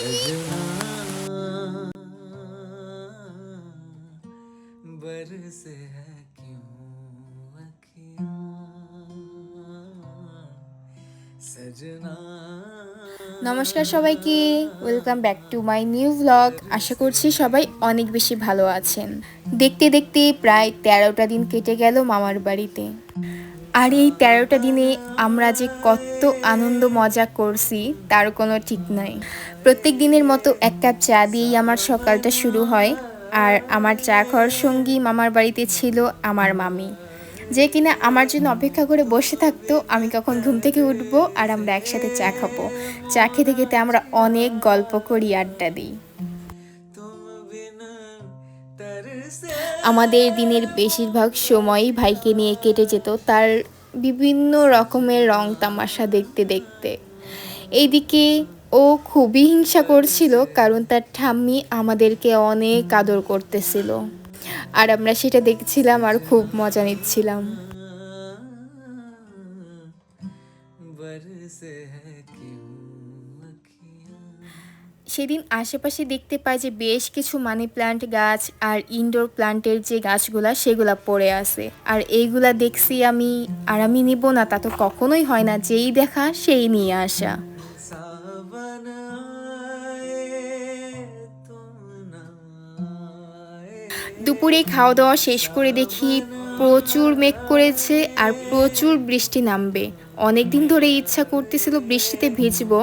सजना बरस है क्यों अखियां सजना নমস্কার সবাইকে welcome back to my new vlog আশা করছি সবাই অনেক বেশি ভালো আছেন দেখতে দেখতে প্রায় তেরোটা দিন কেটে গেল মামার বাড়িতে আর এই তেরোটা দিনে আমরা যে কত আনন্দ মজা করছি, তার কোনো ঠিক নাই। প্রত্যেক দিনের মতো এক কাপ চা দিয়েই আমার সকালটা শুরু হয়। আর আমার চা খাওয়ার সঙ্গী মামার বাড়িতে ছিল আমার মামি। যে কিনা আমার জন্য অপেক্ষা করে বসে থাকতো, আমি কখন ঘুম থেকে উঠবো আর আমরা একসাথে চা খাব। চা খেতে খেতে আমরা অনেক গল্প করি, আড্ডা দিই। আমাদের দিনের বেশিরভাগ সময়ই ভাইকে নিয়ে কেটে যেত তার বিভিন্ন রকমের রং তামাশা দেখতে দেখতে এইদিকে ও খুবই হিংসা করছিল কারণ তার ঠাম্মি আমাদেরকে অনেক আদর করতেছিল আর আমরা সেটা দেখছিলাম আর খুব মজা নিচ্ছিলাম बरस है क्यों अखियां সেদিন আশেপাশে দেখতে পাই যে বেশ কিছু মানি প্ল্যান্ট গাছ আর ইনডোর প্ল্যান্টের যে গাছগুলা, সেগুলা পড়ে আছে। আর এইগুলা দেখছি আমি, আর আমি নিব না, তা তো কখনোই হয় না। যেই দেখা, সেই নিয়ে আসা। দুপুরে খাওয়া দাওয়া শেষ করে দেখি প্রচুর মেঘ করেছে আর প্রচুর বৃষ্টি নামবে। অনেক দিন ধরে ইচ্ছা করতেছিল বৃষ্টিতে ভিজবো।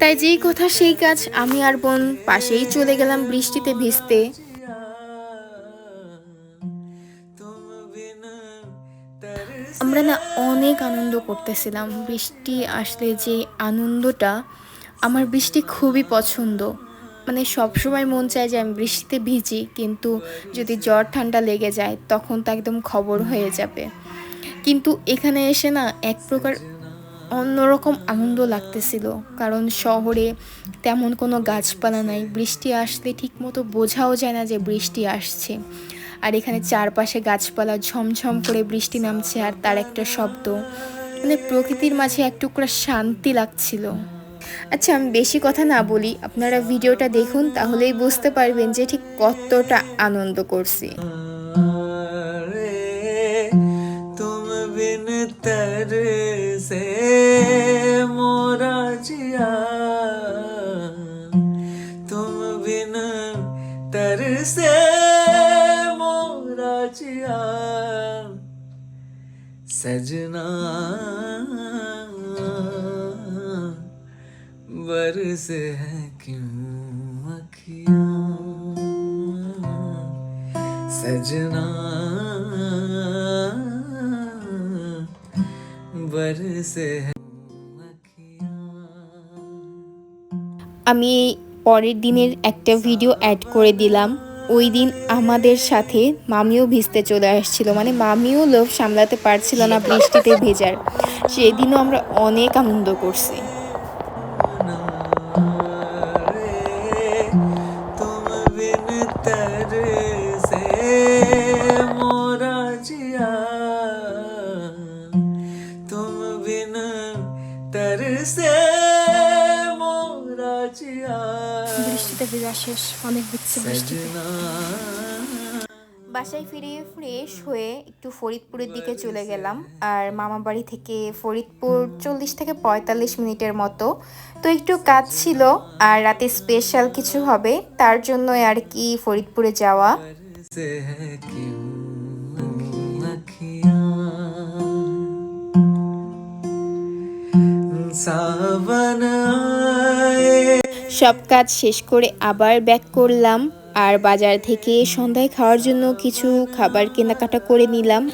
তাই যেই কথা সেই কাজ আমি আর বোন পাশেই চলে গেলাম বৃষ্টিতে ভিজতে। আমরা না অনেক আনন্দ করতেছিলাম। বৃষ্টি আসলে যে আনন্দটা আমার বৃষ্টি খুবই পছন্দ। মানে সবসময় মন চায় যে আমি বৃষ্টিতে ভিজি, কিন্তু যদি জ্বর ঠান্ডা লেগে যায় তখন তো একদম খবর হয়ে যাবে। কিন্তু এখানে এসে না এক প্রকার অন্যরকম আনন্দ লাগতেছিল। কারণ শহরে তেমন কোনো গাছপালা নাই, বৃষ্টি আসলে ঠিকমতো বোঝাও যায় না যে বৃষ্টি আসছে। আর এখানে চারপাশে গাছপালা, ঝমঝম করে বৃষ্টি নামছে আর তার একটা শব্দ। মানে প্রকৃতির মাঝে এক টুকরা শান্তি লাগছিল। আচ্ছা আমি বেশি কথা না বলি, আপনারা ভিডিওটা দেখুন, তাহলেই বুঝতে পারবেন যে ঠিক কতটা আনন্দ করছি। बिन तरसे मोरा जिया तुम बिन तरसे मोरा जिया सजना बरस है क्यों अखियां सजना बरस है अखियां আমি পরের দিনের একটা ভিডিও অ্যাড করে দিলাম ওই দিন আমাদের সাথে মামিও ভিজতে চলে আসছিল মানে মামিও লোভ সামলাতে পারছিল না বৃষ্টিতে ভেজার সেদিনও আমরা অনেক আনন্দ করছি সে বৃষ্টিতে ভিজা শেষ অনেক ভিজছে বৃষ্টি বাসায় ফিরে ফ্রেশ হয়ে একটু ফরিদপুরের দিকে চলে গেলাম। আর মামা বাড়ি থেকে ফরিদপুর চল্লিশ থেকে পঁয়তাল্লিশ মিনিটের মতো। তো একটু কাজ ছিল আর রাতে স্পেশাল কিছু হবে তার জন্য আর কি ফরিদপুরে যাওয়া। সব কাজ শেষ করে আবার ব্যাক করলাম। আর বাজার থেকে সন্ধ্যায় খাওয়ার জন্য কিছু খাবার কেনাকাটা করে নিলাম।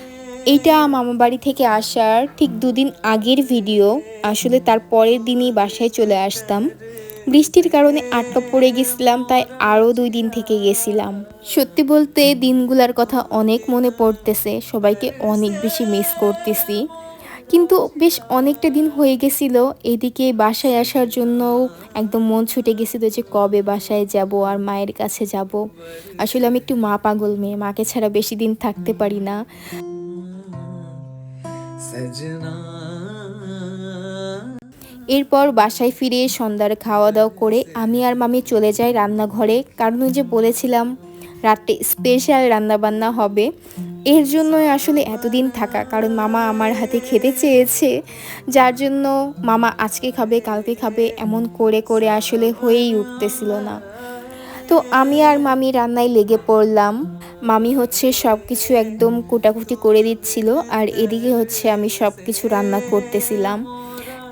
এটা মামা বাড়ি থেকে আসার ঠিক দুদিন আগের ভিডিও আসলে তার পরের দিনই বাসায় চলে আসতাম। বৃষ্টির কারণে আটকা পড়ে গেছিলাম, তাই আরও দুই দিন থেকে গেছিলাম। সত্যি বলতে দিনগুলার কথা অনেক মনে পড়তেছে। সবাইকে অনেক বেশি মিস করতেছি। কিন্তু বেশ অনেকটা দিন হয়ে গেছিল। এদিকে বাসায় আসার জন্য একদম মন ছুটে গেছিল যে কবে বাসায় যাব আর মায়ের কাছে যাব। আসলে আমি একটু মা পাগল মেয়ে মাকে ছাড়া বেশি দিন থাকতে পারি না। এরপর বাসায় ফিরে সন্ধ্যার খাওয়া দাওয়া করে আমি আর মামি চলে যাই রান্নাঘরে। কারণ ওই যে বলেছিলাম রাতে স্পেশাল রান্নাবান্না হবে। এর জন্যই আসলে এতদিন থাকা। কারণ মামা আমার হাতে খেতে চেয়েছে। যার জন্য মামা আজকে খাবে, কালকে খাবে, এমন করে করে আসলে হয়েই উঠতেছিল না। তো আমি আর মামি রান্নায় লেগে পড়লাম। মামি হচ্ছে সব কিছু একদম কুটাকুটি করে দিচ্ছিল আর এদিকে হচ্ছে আমি সব কিছু রান্না করতেছিলাম।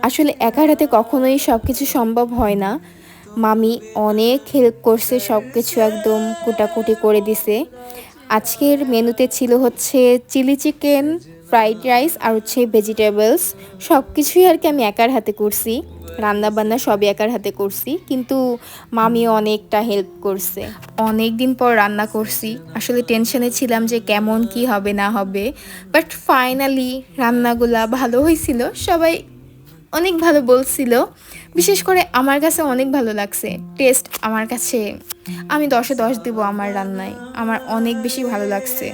আসলে একার হাতে কখনোই সব কিছু সম্ভব হয় না। মামি অনেক হেল্প করছে সব কিছু একদম কুটাকুটি করে দিছে। আজকের মেনুতে ছিল হচ্ছে চিলি চিকেন, ফ্রাইড রাইস আর হচ্ছে ভেজিটেবলস। সব কিছুই আর কি আমি একার হাতে করছি। রান্না বান্না সবই একার হাতে করছি, কিন্তু মামিও অনেকটা হেল্প করছে। অনেক দিন পর রান্না করছি। আসলে টেনশনে ছিলাম যে কেমন কি হবে, না হবে। বাট ফাইনালি রান্নাগুলা ভালো হয়েছিল সবাই অনেক ভালো বলছিল। বিশেষ করে আমার কাছে অনেক ভালো লাগছে। টেস্ট আমার কাছে। আমি দশে দশ দেবো আমার রান্নায়। আমার অনেক বেশি ভালো লাগছে।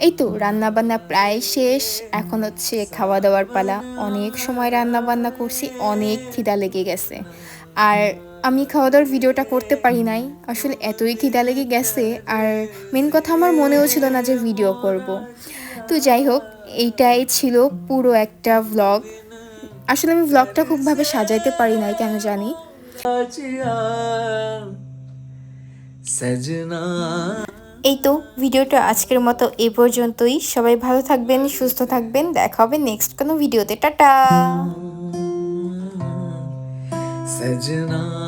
এই তো রান্না বান্না প্রায় শেষ। এখন হচ্ছে খাওয়া দাওয়ার পালা। অনেক সময় রান্না বান্না করছি, অনেক খিদা লেগে গেছে। আর আমি খাওয়া দাওয়ার ভিডিওটা করতে পারি নাই। আসলে এতই খিদা লেগে গেছে। আর মেন কথা আমার মনেও ছিল না যে ভিডিও করব। তো যাই হোক, এইটাই ছিল পুরো একটা ভ্লগ আসলে আমি ব্লগটা খুবভাবে সাজাইতে পারি নাই কেন জানি। এই তো ভিডিওটা আজকের মতো এ পর্যন্তই। সবাই ভালো থাকবেন সুস্থ থাকবেন। দেখা হবে নেক্সট কোনো ভিডিওতে। টাটা! সজনা।